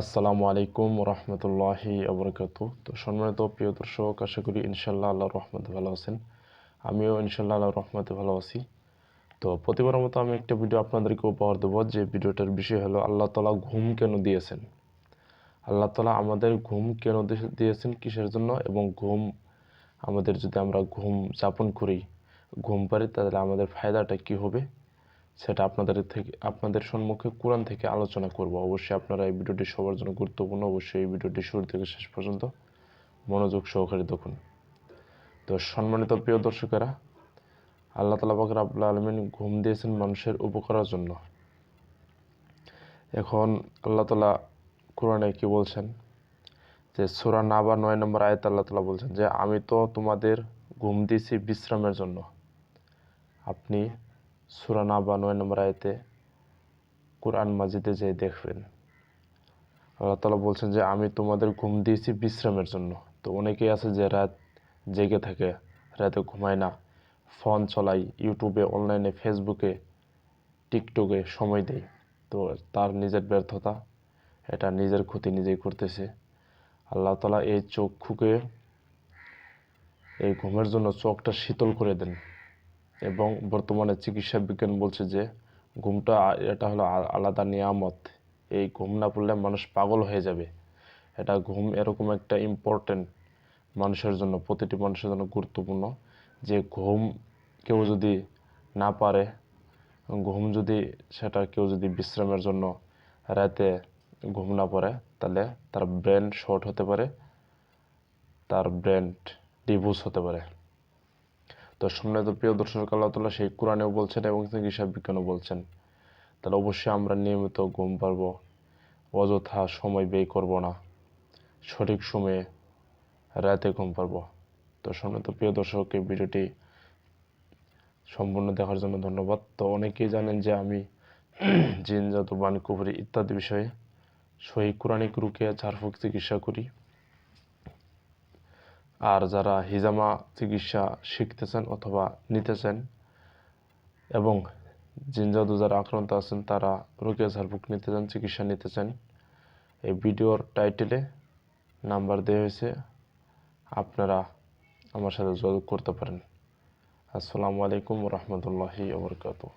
আসসালামু আলাইকুম রহমতুল্লাহি আবরকাত। তো সম্মানিত প্রিয় দর্শক, আশা করি ইনশাল্লাহ আল্লাহ রহমতে ভালো আছেন। আমিও ইনশাল্লাহ আল্লাহ রহমতে ভালো আছি। তো প্রতিবারের মতো আমি একটা ভিডিও আপনাদেরকে উপহার দেবো। যে ভিডিওটার বিষয় হলো, আল্লাহ তালা ঘুম কেন দিয়েছেন? আল্লাহ তালা আমাদের ঘুম কেন দিয়েছেন কিসের জন্য? এবং ঘুম আমাদের যদি আমরা ঘুম যাপন করি, ঘুম পারি, তাহলে আমাদের ফায়দাটা কি হবে? সেটা আপনাদের থেকে, আপনাদের সম্মুখে কোরআন থেকে আলোচনা করব। অবশ্যই আপনারা এই ভিডিওটি সবার জন্য গুরুত্বপূর্ণ। অবশ্যই এই ভিডিওটি শুরু থেকে শেষ পর্যন্ত মনোযোগ সহকারে দেখুন। তো সম্মানিত প্রিয় দর্শকেরা, আল্লাহ তালা বাকর আব্লা আলমিন ঘুম দিয়েছেন মানুষের উপকারের জন্য। এখন আল্লাহ তালা কোরআনে কি বলছেন? যে সুরা নাবা নয় নম্বর আয়ত আল্লাহ তালা বলছেন যে, আমি তো তোমাদের ঘুম দিয়েছি বিশ্রামের জন্য। আপনি সুরা নাবা নয় নম্বর আয়তে কোরআন মাজিদে যেয়ে দেখবেন। আল্লাহ তালা বলছেন যে, আমি তোমাদের ঘুম দিয়েছি বিশ্রামের জন্য। তো অনেকেই আছে যে রাত জেগে থাকে, রাতে ঘুমায় না। ফোন চলাই ইউটিউবে অনলাইনে ফেসবুকে টিকটকে সময় দেয়। তো তার নিজের ব্যর্থতা, এটা নিজের ক্ষতি নিজেই করতেছে। আল্লাহ তালা এই চক্ষুকে, এই ঘুমের জন্য চোখটা শীতল করে দেন। এবং বর্তমানে চিকিৎসা বিজ্ঞান বলছে যে ঘুমটা এটা হলো আলাদা নিয়ামত। এই ঘুম না পড়লে মানুষ পাগল হয়ে যাবে। এটা ঘুম এরকম একটা ইম্পর্টেন্ট মানুষের জন্য, প্রতিটি মানুষের জন্য গুরুত্বপূর্ণ যে ঘুম কেউ যদি না পারে, ঘুম যদি সেটা কেউ যদি বিশ্রামের জন্য রাতে ঘুম না পড়ে, তাহলে তার ব্রেন শর্ট হতে পারে, তার ব্রেন ডিভোর্স হতে পারে। তো সম্মানিত প্রিয় দর্শক আল্লাহ তালা সেই কোরআনেও বলছেন এবং চিকিৎসা বিজ্ঞানও বলছেন। তাহলে অবশ্যই আমরা নিয়মিত ঘুম পারব অযথা সময় ব্যয় করব না, সঠিক সময়ে রাতে ঘুম পারব তো সম্মানিত প্রিয় দর্শক, এই ভিডিওটি সম্পূর্ণ দেখার জন্য ধন্যবাদ। তো অনেকেই জানেন যে আমি জিন জাদু বাণী কুপুরি ইত্যাদি বিষয়ে সহি কোরআনিক রুকে ঝাড়ফুঁক চিকিৎসা করি। আর যারা হিজামা চিকিৎসা শিখতেছেন অথবা নিতেছেন এবং জিনজাদু যারা আক্রান্ত আছেন, তারা রোগিয়া ঝাড়ফুঁক নিতে চান চিকিৎসা নিতে চান এই ভিডিওর টাইটেলে নাম্বার দেওয়া হয়েছে। আপনারা আমার সাথে যোগাযোগ করতে পারেন। আসসালামু আলাইকুম রহমতুল্লাহি আবরকাতু